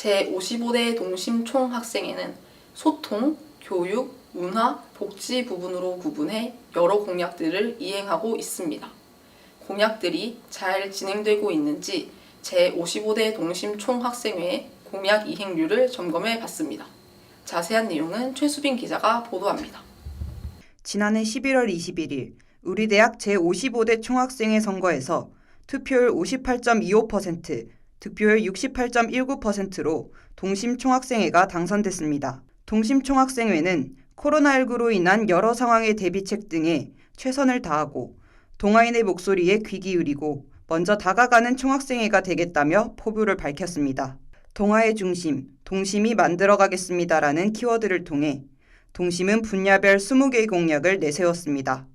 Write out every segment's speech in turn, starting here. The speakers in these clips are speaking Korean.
제55대 동심 총 학생회는 소통, 교육, 문화, 복지 부분으로 구분해 여러 공약들을 이행하고 있습니다. 공약들이 잘 진행되고 있는지 제55대 동심 총 학생회의 공약 이행률을 점검해 봤습니다. 자세한 내용은 최수빈 기자가 보도합니다. 지난해 11월 21일 우리 대학 제55대 총학생회 선거에서 투표율 58.25%, 득표율 68.19%로 동심 총학생회가 당선됐습니다. 동심 총학생회는 코로나19로 인한 여러 상황의 대비책 등에 최선을 다하고 동아인의 목소리에 귀 기울이고 먼저 다가가는 총학생회가 되겠다며 포부를 밝혔습니다. 동아의 중심, 동심이 만들어가겠습니다라는 키워드를 통해 동심은 분야별 20개의 공약을 내세웠습니다.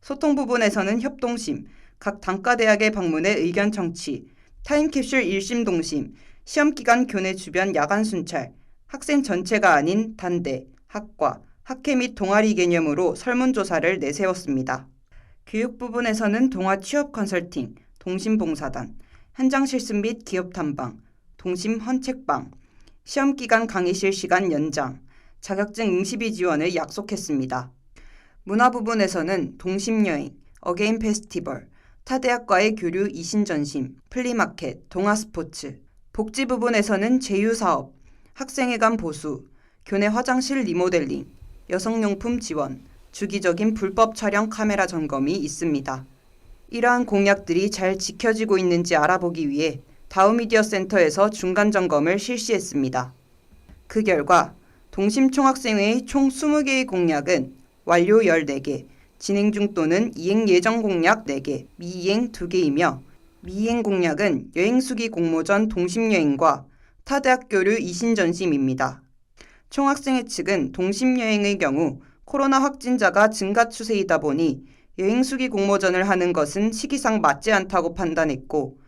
소통 부분에서는 협동심, 각 단과대학의 방문해 의견 청취, 타임캡슐 일심 동심, 시험기간 교내 주변 야간 순찰, 학생 전체가 아닌 단대, 학과, 학회 및 동아리 개념으로 설문조사를 내세웠습니다. 교육 부분에서는 동아 취업 컨설팅, 동심봉사단, 현장 실습 및 기업 탐방, 동심 헌책방, 시험기간 강의실 시간 연장, 자격증 응시비 지원을 약속했습니다. 문화 부분에서는 동심여행, 어게인 페스티벌, 타 대학과의 교류 이신전심, 플리마켓, 동아스포츠, 복지 부분에서는 제휴사업, 학생회관 보수, 교내 화장실 리모델링, 여성용품 지원, 주기적인 불법 촬영 카메라 점검이 있습니다. 이러한 공약들이 잘 지켜지고 있는지 알아보기 위해 다우미디어 센터에서 중간 점검을 실시했습니다. 그 결과 동심총학생회의 총 20개의 공약은 완료 14개, 진행 중 또는 이행 예정 공약 4개, 미이행 2개이며 미이행 공약은 여행 수기 공모 전 동심 여행과 타 대학 교류 이신 전심입니다. 총학생회 측은 동심 여행의 경우 코로나 확진자가 증가 추세이다 보니 여행 수기 공모전을 하는 것은 시기상 맞지 않다고 판단했고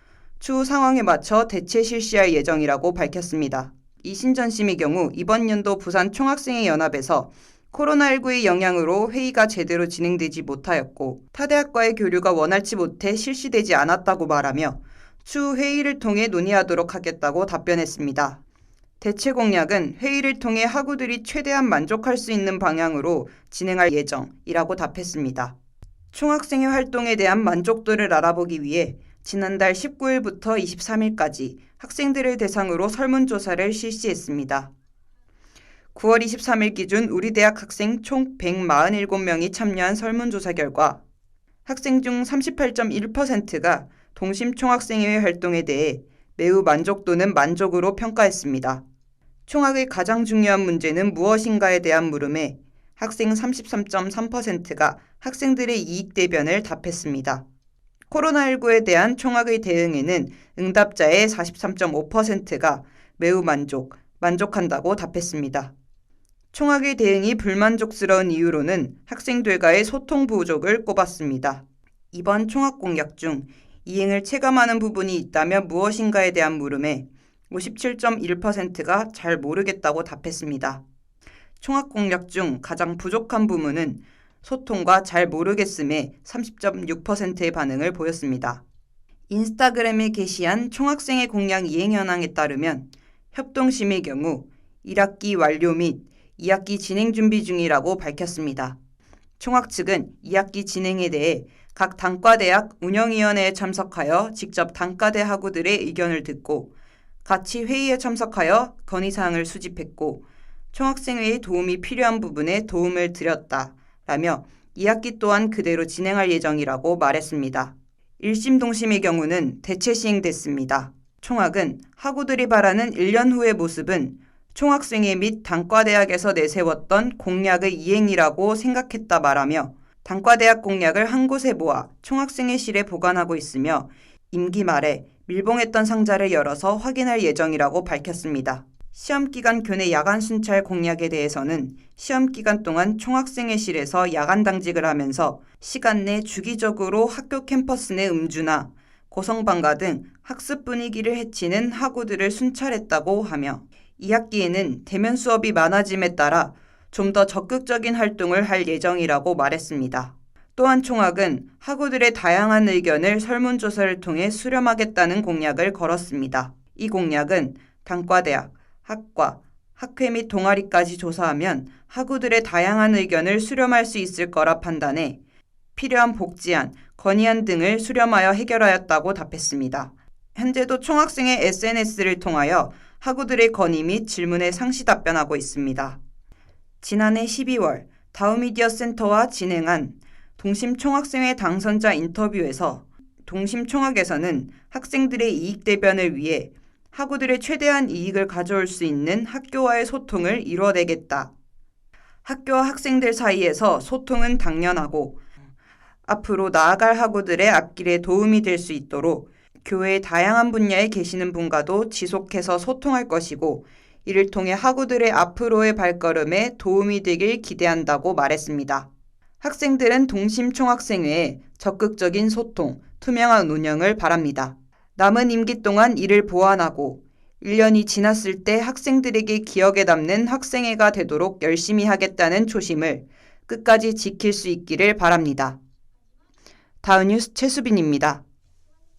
추후 상황에 맞춰 대체 실시할 예정이라고 밝혔습니다. 이신전심의 경우 이번 연도 부산 총학생회 연합에서 코로나19의 영향으로 회의가 제대로 진행되지 못하였고 타 대학과의 교류가 원활치 못해 실시되지 않았다고 말하며 추후 회의를 통해 논의하도록 하겠다고 답변했습니다. 대체 공약은 회의를 통해 학우들이 최대한 만족할 수 있는 방향으로 진행할 예정이라고 답했습니다. 총학생회 활동에 대한 만족도를 알아보기 위해 지난달 19일부터 23일까지 학생들을 대상으로 설문조사를 실시했습니다. 9월 23일 기준 우리 대학 학생 총 147명이 참여한 설문조사 결과 학생 중 38.1%가 동심총학생회 활동에 대해 매우 만족도는 만족으로 평가했습니다. 총학의 가장 중요한 문제는 무엇인가에 대한 물음에 학생 33.3%가 학생들의 이익 대변을 답했습니다. 코로나19에 대한 총학의 대응에는 응답자의 43.5%가 매우 만족, 만족한다고 답했습니다. 총학의 대응이 불만족스러운 이유로는 학생들과의 소통 부족을 꼽았습니다. 이번 총학 공약 중 이행을 체감하는 부분이 있다면 무엇인가에 대한 물음에 57.1%가 잘 모르겠다고 답했습니다. 총학 공약 중 가장 부족한 부분은 소통과 잘 모르겠음에 30.6%의 반응을 보였습니다. 인스타그램에 게시한 총학생회 공약 이행 현황에 따르면 협동심의 경우 1학기 완료 및 2학기 진행 준비 중이라고 밝혔습니다. 총학 측은 2학기 진행에 대해 각 단과대학 운영위원회에 참석하여 직접 단과대 학우들의 의견을 듣고 같이 회의에 참석하여 건의사항을 수집했고 총학생회의 도움이 필요한 부분에 도움을 드렸다. 라며 2학기 또한 그대로 진행할 예정이라고 말했습니다. 1심 동심의 경우는 대체 시행됐습니다. 총학은 학우들이 바라는 1년 후의 모습은 총학생회 및 단과대학에서 내세웠던 공약의 이행이라고 생각했다 말하며 단과대학 공약을 한 곳에 모아 총학생회실에 보관하고 있으며 임기 말에 밀봉했던 상자를 열어서 확인할 예정이라고 밝혔습니다. 시험기간 교내 야간 순찰 공약에 대해서는 시험기간 동안 총학생회실에서 야간 당직을 하면서 시간 내 주기적으로 학교 캠퍼스 내 음주나 고성방가 등 학습 분위기를 해치는 학우들을 순찰했다고 하며 2학기에는 대면 수업이 많아짐에 따라 좀 더 적극적인 활동을 할 예정이라고 말했습니다. 또한 총학은 학우들의 다양한 의견을 설문조사를 통해 수렴하겠다는 공약을 걸었습니다. 이 공약은 단과대학, 학과, 학회 및 동아리까지 조사하면 학우들의 다양한 의견을 수렴할 수 있을 거라 판단해 필요한 복지안, 건의안 등을 수렴하여 해결하였다고 답했습니다. 현재도 총학생회 SNS를 통하여 학우들의 건의 및 질문에 상시 답변하고 있습니다. 지난해 12월 다우미디어 센터와 진행한 동심총학생회 당선자 인터뷰에서 동심총학에서는 학생들의 이익 대변을 위해 학우들의 최대한 이익을 가져올 수 있는 학교와의 소통을 이뤄내겠다. 학교와 학생들 사이에서 소통은 당연하고 앞으로 나아갈 학우들의 앞길에 도움이 될 수 있도록 교회의 다양한 분야에 계시는 분과도 지속해서 소통할 것이고 이를 통해 학우들의 앞으로의 발걸음에 도움이 되길 기대한다고 말했습니다. 학생들은 동심총학생회에 적극적인 소통, 투명한 운영을 바랍니다. 남은 임기 동안 이를 보완하고 1년이 지났을 때 학생들에게 기억에 남는 학생회가 되도록 열심히 하겠다는 초심을 끝까지 지킬 수 있기를 바랍니다. 다음 뉴스 최수빈입니다.